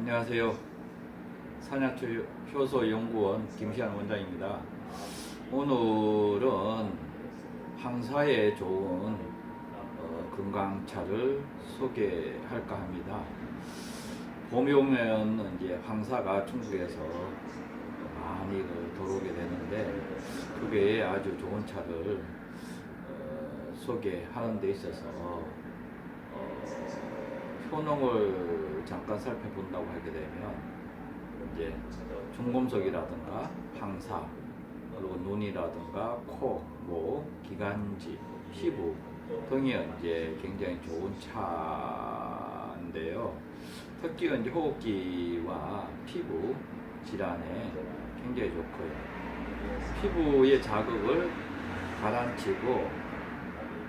안녕하세요. 산야초 효소 연구원 김시환 원장입니다. 오늘은 황사에 좋은 어, 건강차를 소개할까 합니다. 봄이 오면 이제 황사가 중국에서 많이 그 들어오게 되는데 그게 아주 좋은 차를 어, 소개하는 데 있어서 어, 효능을 잠깐 살펴본다고 하게 되면 이제 중금속이라든가 황사 그리고 눈이라든가 코, 목, 기관지, 피부 등이 이제 굉장히 좋은 차인데요. 특히 이제 호흡기와 피부 질환에 굉장히 좋고요. 피부의 자극을 가라앉히고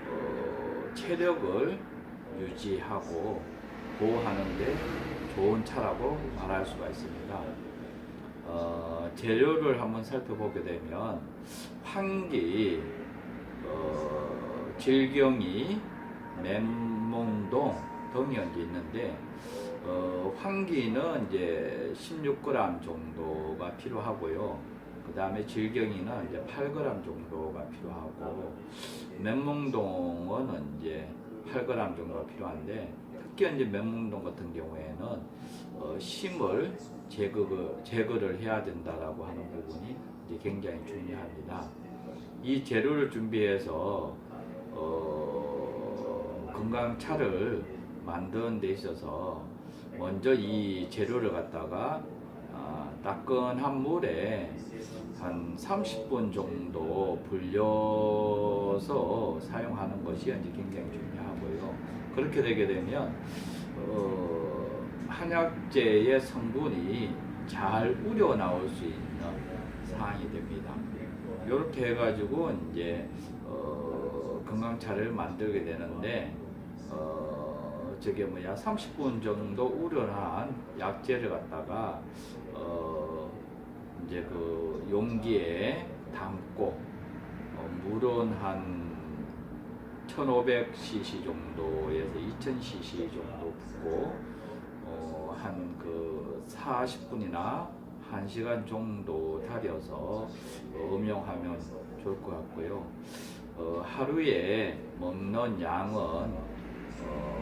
어, 체력을 유지하고 보호하는데 좋은 차라고 말할 수가 있습니다. 어, 재료를 한번 살펴보게 되면 황기, 어, 질경이, 맨몽동 등이 있는데 어, 황기는 이제 16g 정도가 필요하고요. 그 다음에 질경이는 이제 8g 정도가 필요하고 맨몽동은 이제 8g 정도가 필요한데 특히 이제 맨몽동 같은 경우에는 어, 심을 제거를, 제거를 해야 된다라고 하는 부분이 이제 굉장히 중요합니다. 이 재료를 준비해서 어, 건강차를 만드는 데 있어서 먼저 이 재료를 갖다가 아, 따끈한 물에 한 30분 정도 불려서 사용하는 것이 이제 굉장히 중요하고요. 그렇게 되게 되면 어, 한약재의 성분이 잘 우려 나올 수 있는 사항이 됩니다. 이렇게 해가지고 이제 어, 건강차를 만들게 되는데 어, 저게 뭐야 30분 정도 우려한 약재를 갖다가 어, 이제 그 용기에 담고 어, 물은 한 1500cc 정도에서 2000cc 정도 붓고 어, 한 그 40분이나 1시간 정도 달여서 어, 음용하면 좋을 것 같고요. 어, 하루에 먹는 양은 어,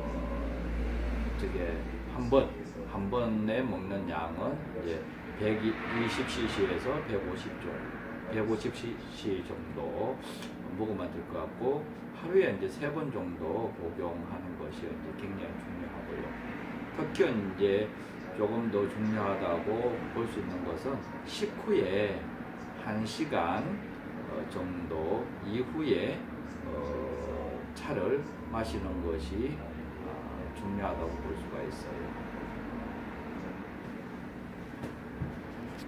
저게 한 번, 한 번에 먹는 양은 이제 120cc에서 150 정도, 150cc 정도 먹으면 될 것 같고 하루에 이제 세 번 정도 복용하는 것이 이제 굉장히 중요하고요. 특히 이제 조금 더 중요하다고 볼 수 있는 것은 식후에 1시간 어, 정도 이후에 어, 차를 마시는 것이 어, 중요하다고 볼 수가 있어요.